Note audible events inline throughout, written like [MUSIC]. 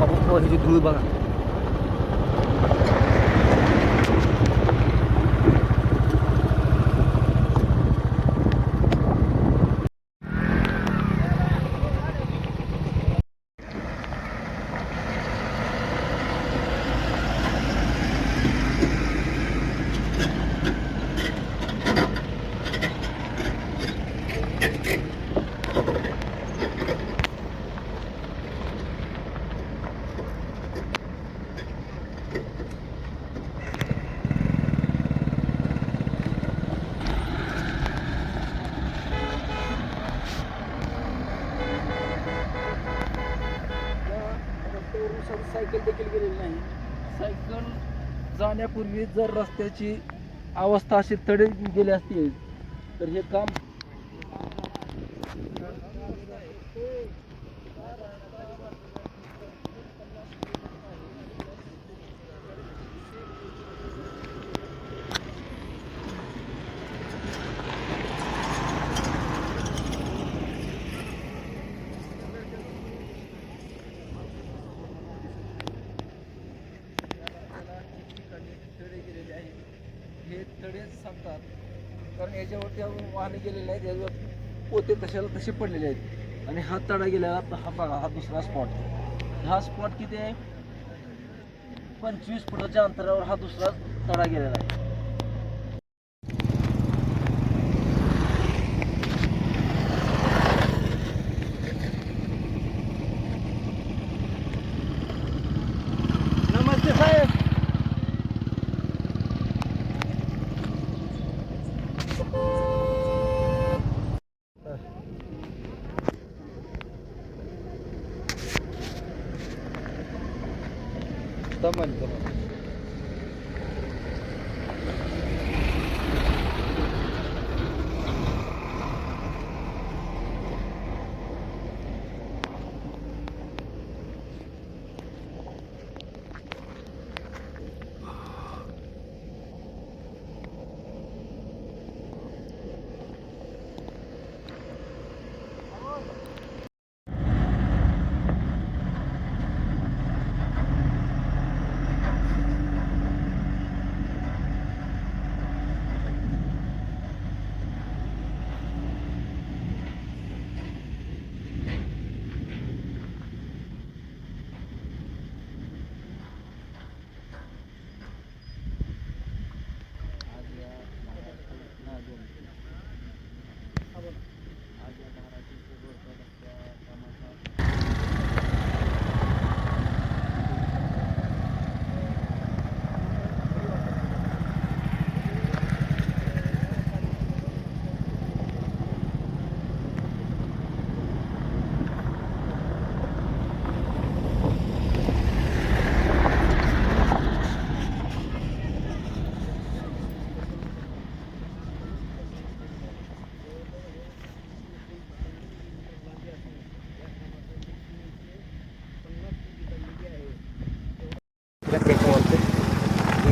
बाबा, ह्याची धूळ बघा सायकल देखील गेलेली नाही सायकल जाण्यापूर्वी जर रस्त्याची अवस्था अशी तडे गेली असतील तर हे काम ठिकाणी तडे गेलेले आहेत हे तडे सांगतात कारण याच्यावरती वाहने गेलेले आहेत याच्यावर पोते तशाला तसे पडलेले आहेत. आणि हा तडा गेलेला हा बघा हा दुसरा स्पॉट हा स्पॉट किती आहे? पंचवीस फुटाच्या अंतरावर हा दुसरा तडा गेलेला आहे.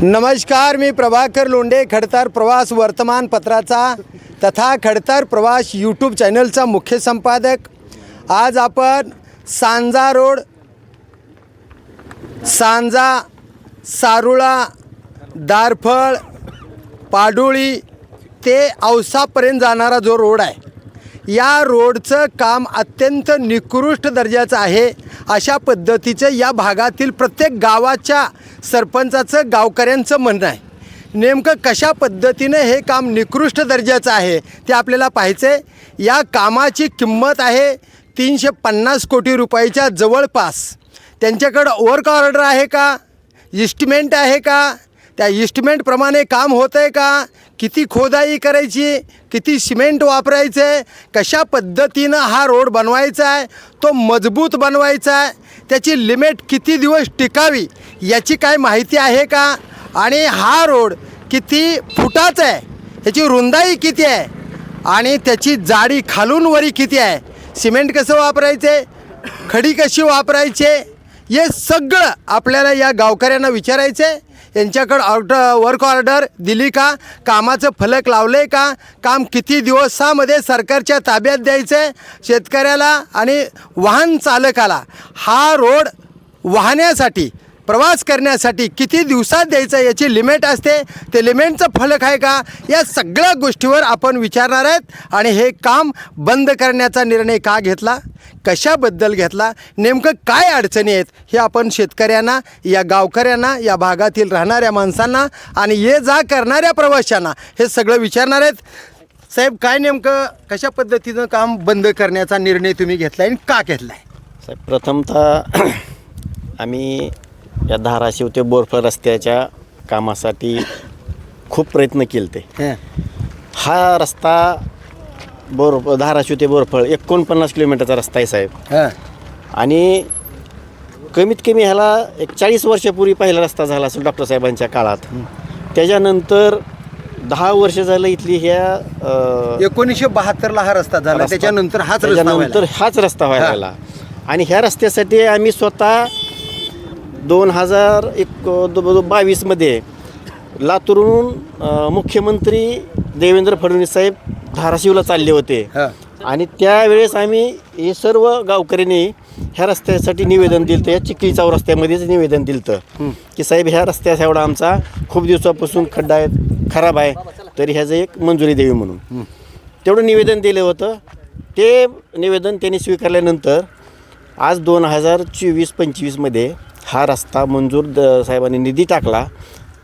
नमस्कार मी प्रभाकर लोंढे खडतार प्रवास वर्तमानपत्राचा तथा खडतार प्रवास यूट्यूब चॅनलचा मुख्य संपादक. आज आपण सांजा रोड सांजा सारुळा दारफळ पाडोळी ते औसापर्यंत जाणारा जो रोड आहे या रोडचं काम अत्यंत निकृष्ट दर्जाचं आहे. अशा पद्धतीचं या भागातील प्रत्येक गावाच्या सरपंचाचं गावकऱ्यांचं म्हणणं आहे. नेमकं कशा पद्धतीनं हे काम निकृष्ट दर्जाचं आहे ते आपल्याला पाहायचं आहे या कामाची किंमत आहे तीनशे पन्नास कोटी रुपयाच्या जवळपास. त्यांच्याकडं वर्क ऑर्डर आहे का? इस्टिमेंट आहे का? त्या इस्टिमेंटप्रमाणे काम होतं आहे का? किती खोदाई करायची किती सिमेंट वापरायचं आहे कशा पद्धतीनं हा रोड बनवायचा आहे तो मजबूत बनवायचा आहे त्याची लिमिट किती दिवस टिकावी याची काय माहिती आहे का? आणि हा रोड किती फुटाचा आहे त्याची रुंदाई किती आहे आणि त्याची जाडी खालून वरी किती आहे सिमेंट कसं वापरायचे खडी कशी वापरायचे हे सगळं आपल्याला या गावकऱ्यांना विचारायचं आहे त्यांच्याकडं ऑर्डर वर्क ऑर्डर दिली का? कामाचं फलक लावलं आहे का? काम किती दिवसामध्ये सरकारच्या ताब्यात द्यायचं आहे शेतकऱ्याला आणि वाहन चालकाला हा रोड वाहण्यासाठी प्रवास करण्यासाठी किती दिवसात द्यायचं याची लिमिट असते? ते लिमिटचं फलक आहे का? या सगळ्या गोष्टीवर आपण विचारणार आहेत. आणि हे काम बंद करण्याचा निर्णय का घेतला? कशाबद्दल घेतला? नेमकं काय अडचणी आहेत? हे आपण शेतकऱ्यांना या गावकऱ्यांना या भागातील राहणाऱ्या माणसांना आणि ये जा करणाऱ्या प्रवाशांना हे सगळं विचारणार आहेत. साहेब काय नेमकं कशा पद्धतीनं काम बंद करण्याचा निर्णय तुम्ही घेतला आहे आणि का घेतला आहे साहेब प्रथमतः [CLEARS THROAT] आम्ही या धाराशिव ते बोरफळ रस्त्याच्या कामासाठी खूप प्रयत्न केले ते हा रस्ता बोर धाराशिव ते बोरफळ एकोणपन्नास किलोमीटरचा रस्ता आहे साहेब. हां. आणि कमीत कमी ह्याला एक चाळीस वर्षापूर्वी पहिला रस्ता झाला असेल डॉक्टर साहेबांच्या काळात. त्याच्यानंतर दहा वर्ष झालं इथली ह्या एकोणीसशे बहात्तरला हा रस्ता झाला. त्याच्यानंतर हाच त्याच्यानंतर. हाच रस्ता व्हायला आणि ह्या रस्त्यासाठी आम्ही स्वतः दोन हजार एक बावीसमध्ये लातूरहून मुख्यमंत्री देवेंद्र फडणवीस साहेब धाराशिवला चालले होते. आणि त्यावेळेस आम्ही हे सर्व गावकऱ्यांनी ह्या रस्त्यासाठी निवेदन दिलं या चिखली चौरस्त्यामध्येच निवेदन दिलं की साहेब ह्या रस्त्याचा एवढा आमचा खूप दिवसापासून खड्डा आहे खराब आहे. तरी ह्याचं एक मंजुरी द्यावी म्हणून. तेवढं निवेदन दिलं होतं. ते निवेदन त्यांनी स्वीकारल्यानंतर आज दोन हजार चोवीस पंचवीसमध्ये हा रस्ता मंजूर द साहेबांनी निधी टाकला.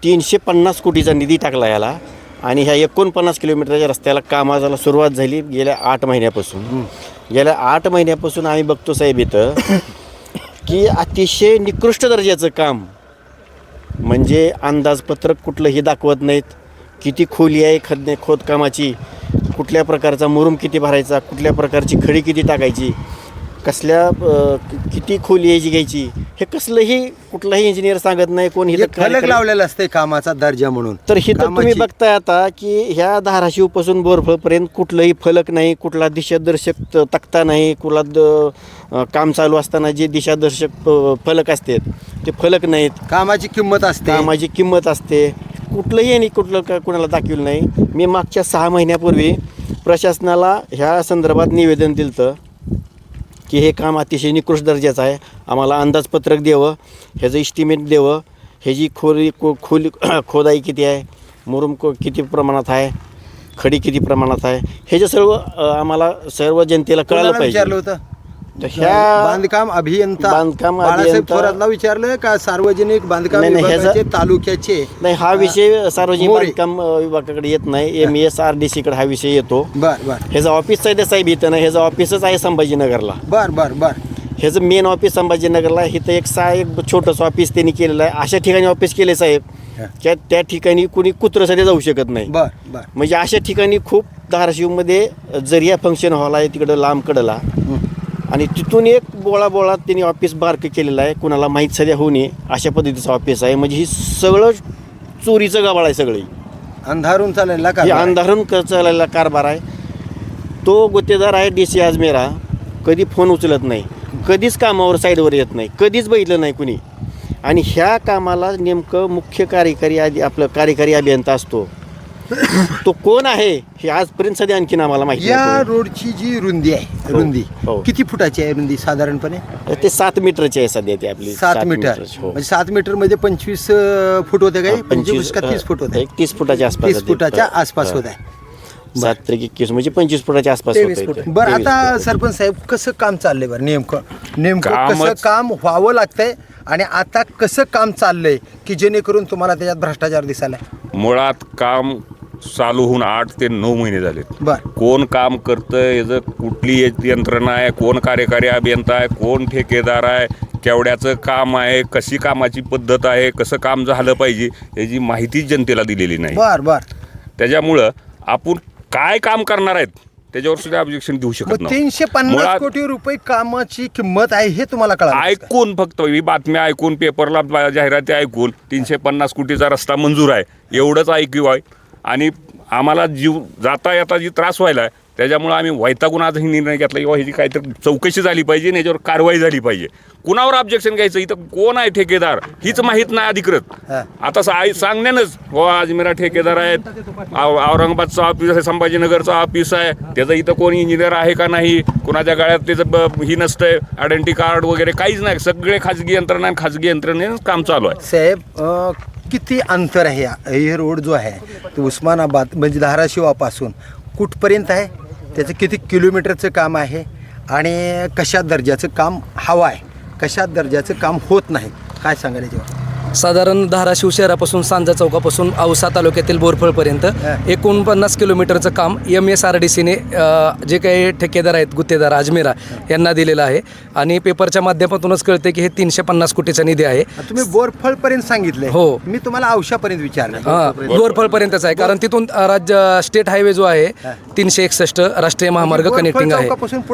तीनशे पन्नास कोटीचा निधी टाकला याला. आणि ह्या एकोणपन्नास किलोमीटरच्या रस्त्याला कामाला सुरुवात झाली गेल्या आठ महिन्यापासून. गेल्या आठ महिन्यापासून आम्ही बघतो साहेब इथं [COUGHS] की अतिशय निकृष्ट दर्जाचं काम. म्हणजे अंदाजपत्रक कुठलंही दाखवत नाहीत. किती खोली आहे खदने खोदकामाची कुठल्या प्रकारचा मुरुम किती भरायचा कुठल्या प्रकारची खडी किती टाकायची कसल्या किती खोली यायची घ्यायची हे कसलंही कुठलाही इंजिनियर सांगत नाही कोण एक इथं फलक लावलेला असते कामाचा दर्जा म्हणून. तर ही तर तुम्ही कामाची- बघताय आता की ह्या धाराशिवपासून बोरफळपर्यंत कुठलंही फलक नाही कुठला दिशादर्शक त- तक्ता नाही कुठला द- अ, काम चालू असताना जे दिशादर्शक अ, फलक असतात ते फलक नाहीत. कामाची किंमत असते. कामाची किंमत असते. कुठलंही आणि कुठलं का कुणाला दाखवलं नाही. मी मागच्या सहा महिन्यापूर्वी प्रशासनाला ह्या संदर्भात निवेदन दिलं की हे काम अतिशय निकृष्ट दर्जाचं आहे. आम्हाला अंदाजपत्रक द्यावं ह्याचं इस्टिमेट द्यावं. ह्याची खोली को खोली [CLEARS THROAT] खोदाई किती आहे मुरुम को किती प्रमाणात आहे खडी किती प्रमाणात आहे. ह्याचं सर्व अ, आम्हाला सर्व जनतेला कळालं पाहिजे. होतं? तर ह्या बांधकाम अभियंता बांधकाम बाळासाहेब अभियंता- थोरातला विचारलं का सार्वजनिक बांधकाम नाही, नाही, ह्याचा- विभागाचे तालुक्याचे? नाही हा विषय सार्वजनिक मोरे. बांधकाम अ, विभागाकडे येत नाही. एम एस आर डी सीकडे हा विषय येतो. बर बर. ह्याचं ऑफिस आहे ते साहेब इथं नाही ह्याचं ऑफिसच आहे संभाजीनगरला. बर बर बर. ह्याचं मेन ऑफिस संभाजीनगरला इथं एक सा एक छोटंसं ऑफिस त्यांनी केलेलं आहे. अशा ठिकाणी ऑफिस केले साहेब हा. त्या त्या ठिकाणी कुणी कुत्रं सध्या जाऊ शकत नाही. बर बर. म्हणजे अशा ठिकाणी खूप धाराशिवमध्ये जरिया फंक्शन हॉल आहे तिकडं लांब कडला आणि तिथून एक बोळा बोळा त्यांनी ऑफिस बारकं केलेलं आहे. कुणाला माहीत सध्या होऊ नये अशा पद्धतीचं ऑफिस आहे. म्हणजे ही सगळं चोरीचं गाबाळ आहे सगळी. अंधारून चाललेला का हे अंधारून क- चाललेला कारभार आहे. तो गुत्तेदार आहे डी सी आजमेरा कधी फोन उचलत नाही. कधीच कामावर साईडवर येत नाही. कधीच बघितलं नाही कुणी. आणि ह्या कामाला नेमकं मुख्य कार्यकारी आधी आपलं कार्यकारी अभियंता असतो. [COUGHS] तो कोण आहे हे आजपर्यंत सध्या आणखीन आम्हाला माहिती या नाही. रोडची जी रुंदी आहे हो, रुंदी हो. किती फुटाची आहे रुंदी साधारणपणे ते सात मीटरची आहे सध्या ती आपली सात मीटर मीटरची, हो. म्हणजे सात मीटरमध्ये पंचवीस अं, फूट होते काही पंचवीस का तीस फूट होते एक तीस फुटाच्या आसपास तीस होते. फुटाच्या हा. आसपास हा. होत आहे सात त्रिक एकवीस म्हणजे पंचवीस फुटाच्या आसपास तेवीस होते फूट ते. बरं तेवीस आता फुट. सरपंच साहेब कसं काम चाललंय बरं नेमकं नेमकं कसं काम व्हावं लागतंय आणि आता कसं काम चाललंय की जेणेकरून तुम्हाला त्याच्यात भ्रष्टाचार दिसायला मुळात काम चालू होऊन आठ ते नऊ महिने झाले. बर. कोण काम करतं याचं कुठली यंत्रणा आहे कोण कार्यकारी अभियंता आहे कोण ठेकेदार आहे केवढ्याचं काम आहे कशी कामाची पद्धत आहे कसं काम झालं पाहिजे याची माहितीच जनतेला दिलेली नाही. बर बर. त्याच्यामुळं आपण काय काम करणार आहेत त्याच्यावर सुद्धा ऑब्जेक्शन देऊ शकत मग नाही. तीनशे पन्नास मुळात- कोटी रुपये कामाची किंमत आहे हे तुम्हाला कळालं ऐकून फक्त ही बातम्या ऐकून पेपरला बा- जाहिराती ऐकून तीनशे पन्नास कोटीचा रस्ता मंजूर आहे. एवढंच ऐकू आहे. आणि आम्हाला जीव जाता येता जी त्रास व्हायला आहे त्याच्यामुळं आम्ही वैतागून आज ही निर्णय घेतला किंवा ह्याची काहीतरी चौकशी झाली पाहिजे आणि याच्यावर कारवाई झाली पाहिजे. कुणावर ऑब्जेक्शन घ्यायचं? इथं कोण आहे ठेकेदार? हीच माहीत नाही अधिकृत. आता सा- सांगण्यानंच हो अजमेरा ठेकेदार आहेत. औरंगाबादचं ऑफिस आहे संभाजीनगरचं ऑफिस आहे. त्याचं इथं कोण इंजिनियर आहे का नाही? कोणाच्या गाड्यात त्याचं ही नसतंय. आयडेंटिटी कार्ड वगैरे काहीच नाही. सगळे खाजगी यंत्रणा आणि खाजगी यंत्रणेनं काम चालू आहे. साहेब किती अंतर आहे हे रोड जो आहे तो उस्मानाबाद म्हणजे धाराशिवापासून कुठपर्यंत आहे? त्याचं किती किलोमीटरचं काम आहे? आणि कशा दर्जाचं काम हवं आहे? कशा दर्जाचं काम होत नाही? काय सांगायला जेव्हा साधारण धाराशिव शहरापासून सांजा चौकापासून औसा तालुक्यातील बोरफळपर्यंत. एकोणपन्नास किलोमीटरचं काम एम एस आर डी सीने जे काही ठेकेदार आहेत गुत्तेदार अजमेरा यांना दिलेलं आहे आणि पेपरच्या माध्यमातूनच कळते की हे तीनशे पन्नास कोटीचा निधी आहे तुम्ही बोरफळपर्यंत सांगितलंय हो. मी तुम्हाला औषापर्यंत विचारलं हा बोरफळपर्यंतच आहे कारण तिथून राज्य स्टेट हायवे जो आहे तीनशे एकसष्ट राष्ट्रीय महामार्ग बोरफळ कनेक्टिंग आहे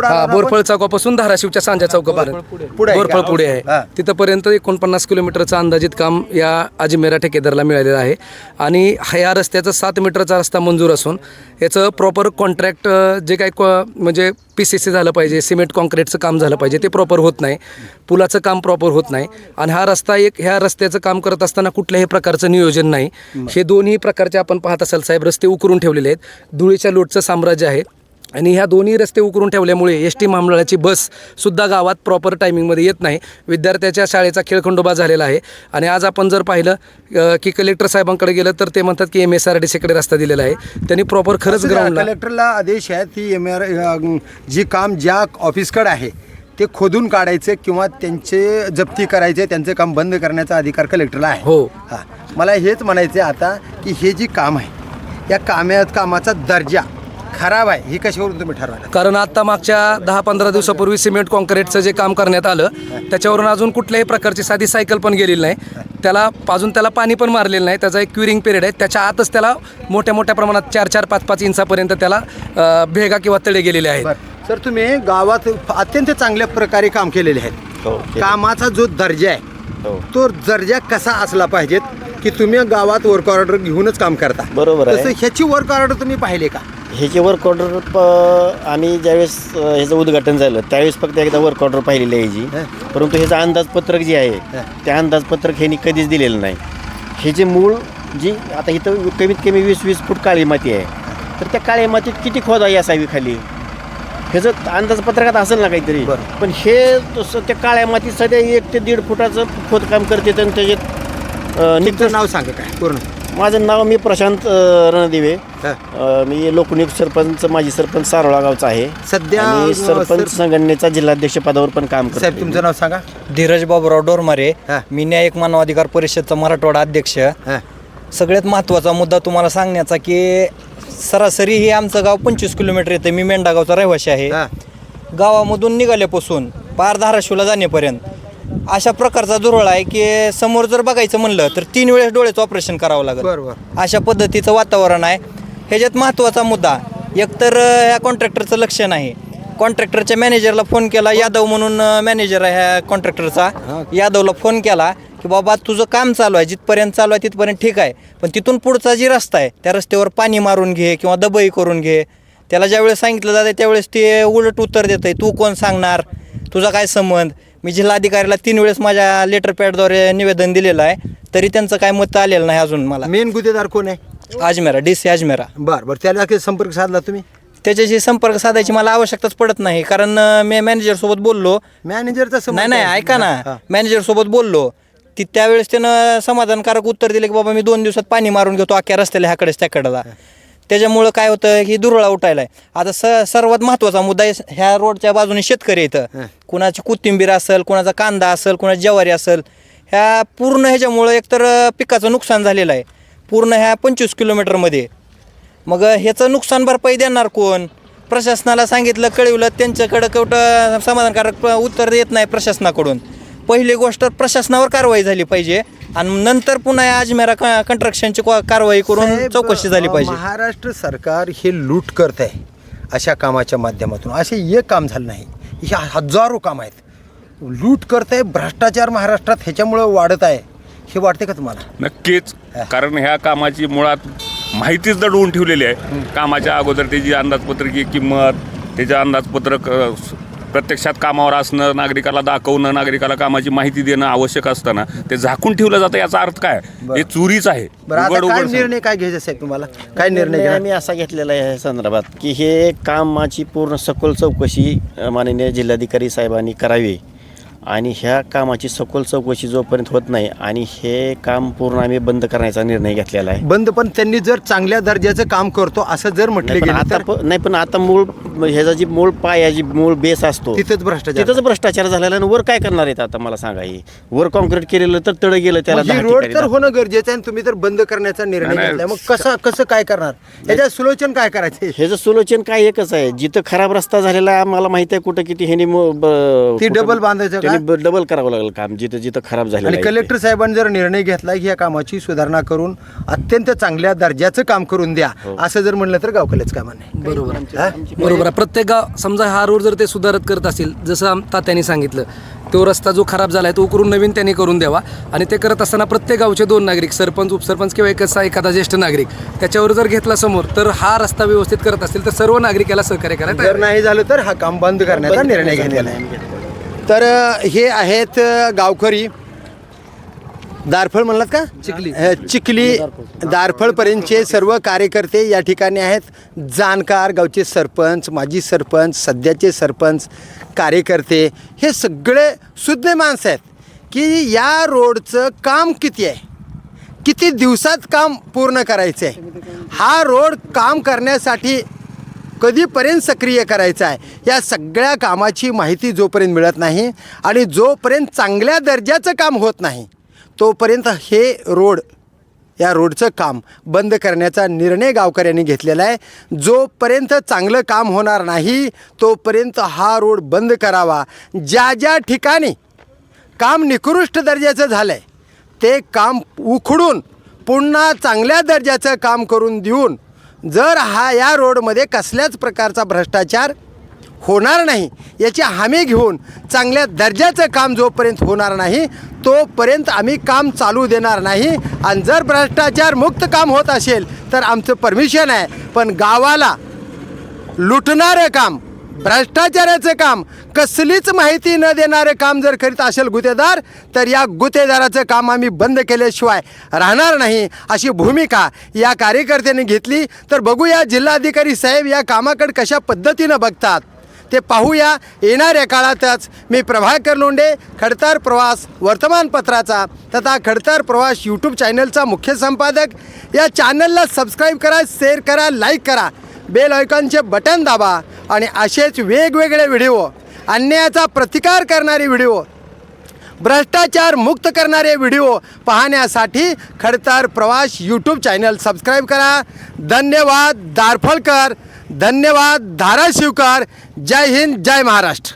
हा? बोरफळ चौकापासून धाराशिवच्या सांजा चौकापर्यंत? बोरफळ पुढे. आहे तिथंपर्यंत एकोणपन्नास किलोमीटरचं अंदाजित काम या अजमेरा ठेकेदारला मिळालेलं आहे. आणि ह्या रस्त्याचा सात मीटरचा रस्ता मंजूर असून याचं प्रॉपर कॉन्ट्रॅक्ट जे काही क- म्हणजे पी सी सी झालं पाहिजे सिमेंट कॉन्क्रीटचं काम झालं पाहिजे ते प्रॉपर होत नाही. पुलाचं काम प्रॉपर होत नाही. आणि हा रस्ता एक ह्या रस्त्याचं काम करत असताना कुठल्याही प्रकारचं नियोजन नाही. हे दोन्ही प्रकारचे आपण पाहत असाल साहेब रस्ते उकरून ठेवलेले आहेत. धुळीच्या लोटचं साम्राज्य आहे. आणि ह्या दोन्ही रस्ते उकरून ठेवल्यामुळे एस टी महामंडळाची बससुद्धा गावात प्रॉपर टायमिंगमध्ये येत नाही. विद्यार्थ्याच्या शाळेचा खेळखंडोबा झालेला आहे. आणि आज आपण जर पाहिलं की कलेक्टर साहेबांकडे गेलं तर ते म्हणतात की एम एस आर डी सीकडे रस्ता दिलेला आहे. त्यांनी प्रॉपर खरंच ग्राउंडला कलेक्टरला आदेश आहे ती एम आर जी काम ज्या ऑफिसकडे आहे ते खोदून काढायचे किंवा त्यांचे जप्ती करायचे त्यांचं काम बंद करण्याचा अधिकार कलेक्टरला आहे. हो. हां. मला हेच म्हणायचं आहे आता की हे जी काम आहे या काम्यात कामाचा दर्जा खराब आहे हे कशावरून तुम्ही ठरवायला? कारण आता मागच्या दहा पंधरा दिवसापूर्वी सिमेंट कॉन्क्रीटचं जे काम करण्यात आलं त्याच्यावरून अजून कुठल्याही प्रकारची साधी सायकल पण गेलेली नाही. त्याला अजून त्याला पाणी पण मारलेलं नाही त्याचा एक क्युरिंग पिरियड आहे. त्याच्या आतच त्याला मोठ्या मोठ्या प्रमाणात चार चार पाच पाच इंचापर्यंत त्याला भेगा किंवा तळे गेलेले आहेत. सर तुम्ही गावात अत्यंत चांगल्या प्रकारे काम केलेले आहेत. हो. कामाचा जो दर्जा आहे तो दर्जा कसा असला पाहिजेत की तुम्ही गावात वर्क ऑर्डर घेऊनच काम करता? बरोबर आहे. तसं ह्याची वर्क ऑर्डर तुम्ही पाहिले का? ह्याचे वर्क ऑर्डर प आम्ही ज्यावेळेस अ, ह्याचं उद्घाटन झालं त्यावेळेस फक्त एकदा वर्क ऑर्डर पाहिलेली आहे हं. ह्याची परंतु ह्याचं अंदाजपत्रक जे आहे त्या अंदाजपत्रक ह्यांनी कधीच दिलेलं नाही. हे जे मूळ जी आता इथं कमीत कमी वीस वीस फूट काळी माती आहे. तर त्या काळ्या मातीत किती खोदाई असावी खाली? ह्याचं अंदाजपत्रकात असेल ना काहीतरी बरं. पण हे तसं त्या काळ्या मातीत सध्या एक ते दीड फुटाचं खोदकाम करते आणि त्याच्यात अ, नाव सांगा काय पूर्ण माझं नाव मी प्रशांत अ, रणदिवे हा. अ, मी लोकनियुक्त सरपंच माजी सरपंच सारोळा गावचा आहे सध्या आणि सरपंच सर- संघटनेचा जिल्हाध्यक्ष पदावर पण काम साहेब करतो तुमचं नाव सांगा धीरज बाबूराव डोरमारे हा. मी न्यायिक मानवाधिकार परिषदचा मराठवाडा अध्यक्ष हा. सगळ्यात महत्त्वाचा मुद्दा तुम्हाला सांगण्याचा की सरासरी हे आमचं गाव पंचवीस किलोमीटर येतं. मी मेंढा गावचा रहिवासी आहे. हा. गावामधून निघाल्यापासून पार धाराशिवला जाण्यापर्यंत अशा प्रकारचा दुरळ आहे की समोर जर बघायचं म्हणलं तर तीन वेळेस डोळ्याचं ऑपरेशन करावं लागेल. बरोबर. अशा पद्धतीचं वातावरण आहे. ह्याच्यात महत्त्वाचा मुद्दा एकतर अं, ह्या कॉन्ट्रॅक्टरचं लक्ष नाही. कॉन्ट्रॅक्टरच्या मॅनेजरला फोन केला यादव म्हणून मॅनेजर आहे ह्या कॉन्ट्रॅक्टरचा यादवला फोन केला. की बाबा तुझं काम चालू आहे जिथपर्यंत चालू आहे तिथपर्यंत ठीक आहे. पण तिथून पुढचा जी रस्ता आहे त्या रस्त्यावर पाणी मारून घे किंवा दबई करून घे. त्याला ज्यावेळेस सांगितलं जातं त्यावेळेस ते उलट उत्तर देत आहे तू कोण सांगणार? तुझा काय संबंध? मी जिल्हाधिकाऱ्याला तीन वेळेस माझ्या लेटर पॅडद्वारे निवेदन दिलेलं आहे. तरी त्यांचं काय मत आलेलं नाही अजून मला. मेन गुन्हेगार कोण आहे? अजमेरा डी सी अजमेरा बर बर. त्याला काही संपर्क साधला तुम्ही? त्याच्याशी संपर्क साधायची मला आवश्यकताच पडत नाही. कारण मी मॅनेजर सोबत बोललो. मॅनेजरचा नाही नाही. ऐका. ना. मॅनेजर सोबत बोललो. ती त्यावेळेस त्यानं समाधानकारक उत्तर दिलं की बाबा मी दोन दिवसात पाणी मारून घेतो अख्ख्या रस्त्याला ह्याकडेच त्याकडेला. त्याच्यामुळं काय होतं की दुरळा उठायला आता स सर्वात महत्त्वाचा मुद्दा आहे ह्या रोडच्या बाजूने शेतकरी येतं कुणाची कोथिंबीर असेल कुणाचा कांदा असेल कुणाची ज्वारी असेल ह्या पूर्ण ह्याच्यामुळं एकतर अं, पिकाचं नुकसान झालेलं आहे. पूर्ण ह्या पंचवीस किलोमीटरमध्ये. मग ह्याचं नुकसान भरपाई देणार कोण? प्रशासनाला सांगितलं कळवलं त्यांच्याकडं कुठं समाधानकारक प- उत्तर येत नाही प्रशासनाकडून. पहिली गोष्ट प्रशासनावर कारवाई झाली पाहिजे आणि नंतर पुन्हा या अजमेरा क- कंस्ट्रक्शनची को- कारवाई करून साहेब, चौकशी झाली अ, पाहिजे. महाराष्ट्र सरकार हे लूट करत आहे अशा कामाच्या माध्यमातून. असे एक काम झालं नाही. हे हजारो काम आहेत. लूट करत आहे भ्रष्टाचार महाराष्ट्रात ह्याच्यामुळं वाढत आहे. हे वाटते का तुम्हाला? नक्कीच. कारण ह्या कामाची मुळात माहितीच दडवून ठेवलेली आहे. कामाच्या अगोदर त्याची अंदाजपत्रकी किंमत त्याचं अंदाजपत्रक अ, स- प्रत्यक्षात कामावर असणं नागरिकाला दाखवणं नागरिकाला कामाची माहिती देणं आवश्यक असताना ते झाकून ठेवलं जातं याचा अर्थ काय? हे चुरीच आहे. बरं उघड आता काय उघड निर्णय काय घ्यायचा साहेब तुम्हाला? काय निर्णय निर्णय घ्या आम्ही असा घेतलेला आहे या संदर्भात की हे कामाची पूर्ण सखोल चौकशी अ, माननीय जिल्हाधिकारी साहेबांनी करावी. आणि ह्या कामाची सखोल चौकशी जोपर्यंत होत नाही आणि हे काम पूर्ण आम्ही बंद करण्याचा निर्णय घेतलेला आहे. बंद पण त्यांनी जर चांगल्या दर्जाचं काम करतो असं जर म्हटलं नाही पण गेलं आता प- नाही पण आता मूळ ह्याचा जी मूळ पाय जी मूळ बेस असतो तिथंच भ्रष्टाचार तिथंच भ्रष्टाचार झालेला आणि वर काय करणार आहेत आता मला सांगा ही? वर कॉन्क्रीट केलेलं तर तळ गेलं त्याला म्हणजे दहा रोड ठिकाणी तर. होणं गरजेचं आहे आणि तुम्ही तर बंद करण्याचा निर्णय. घेतलाय. मग कसं कसं काय करणार? याच्यात सुलोचन काय करायचं? ह्याचं सुलोचन काय एकच आहे. जिथं खराब रस्ता झालेला आहे आम्हाला माहिती आहे कुठं किती ह्यानी म- ब- ती कुठं- डबल बांधायचं का? त्यांनी डबल करावं लागेल काम जिथं जिथं खराब झालेलं आणि. कलेक्टर साहेबांनी जर निर्णय घेतला की या कामाची सुधारणा करून अत्यंत चांगल्या दर्जाचं काम करून द्या असं जर म्हणलं तर गावकलेच काम नाही बरोबर. हा? बरोबर. आहे प्रत्येक गाव समजा हा रोड जर ते सुधारत करत असतील जसं तात्यांनी सांगितलं तो रस्ता जो खराब झाला आहे तो उकरून नवीन त्यांनी करून द्यावा. आणि ते करत असताना प्रत्येक गावचे दोन नागरिक सरपंच उपसरपंच किंवा एक असा एखादा ज्येष्ठ नागरिक त्याच्यावर जर घेतला समोर तर हा रस्ता व्यवस्थित करत असतील तर सर्व नागरिक याला सहकार्य करायला जर नाही झालं तर हा काम बंद करण्याचा निर्णय घेतलेला आहे. तर हे आहेत गावकरी दारफळ म्हणलात का? चिखली. चिखली दारफळपर्यंतचे सर्व कार्यकर्ते या ठिकाणी आहेत. जाणकार गावचे सरपंच माजी सरपंच सध्याचे सरपंच कार्यकर्ते हे सगळे सुज्ञ माणसं आहेत की या रोडचं काम किती आहे? किती दिवसात काम पूर्ण करायचं आहे हा रोड काम करण्यासाठी कधीपर्यंत सक्रिय करायचा आहे? या सगळ्या कामाची माहिती जोपर्यंत मिळत नाही आणि जोपर्यंत चांगल्या दर्जाचं काम होत नाही तोपर्यंत हे रोड या रोडचं काम बंद करण्याचा निर्णय गावकऱ्यांनी घेतलेला आहे. जोपर्यंत चांगलं काम होणार नाही तोपर्यंत हा रोड बंद करावा. ज्या ज्या ठिकाणी काम निकृष्ट दर्जाचं झालं आहे ते काम उखडून पुन्हा चांगल्या दर्जाचं काम करून देऊन जर हा या रोडमध्ये कसल्याच प्रकारचा भ्रष्टाचार होणार नाही याची हमी घेऊन चांगल्या दर्जाचं काम जोपर्यंत होणार नाही तोपर्यंत आम्ही काम चालू देणार नाही. आणि जर भ्रष्टाचार मुक्त काम होत असेल तर आमचं परमिशन आहे. पण गावाला लुटणारं काम भ्रष्टाचाराचं काम कसलीच माहिती न देणारे काम जर करीत असेल गुतेदार तर या गुतेदाराचं काम आम्ही बंद केल्याशिवाय राहणार नाही अशी भूमिका या कार्यकर्त्यांनी घेतली. तर बघूया जिल्हाधिकारी साहेब या कामाकडे कशा पद्धतीनं बघतात. ते पाहूया. येणाऱ्या काळातच मी प्रभाकर लोंडे खडतार प्रवास वर्तमानपत्राचा तथा खडतार प्रवास यूट्यूब चॅनलचा मुख्य संपादक. या चॅनलला सबस्क्राईब करा शेअर करा लाईक करा. बेल आयकॉनचे बटन दाबा आणि असेच वेगवेगळे व्हिडिओ अन्यायाचा प्रतिकार करणारे व्हिडिओ भ्रष्टाचार मुक्त करणारे व्हिडिओ पाहण्यासाठी खडतार प्रवास यूट्यूब चॅनल सबस्क्राईब करा. धन्यवाद दारफळकर धन्यवाद धाराशिवकर. जय हिंद जय महाराष्ट्र.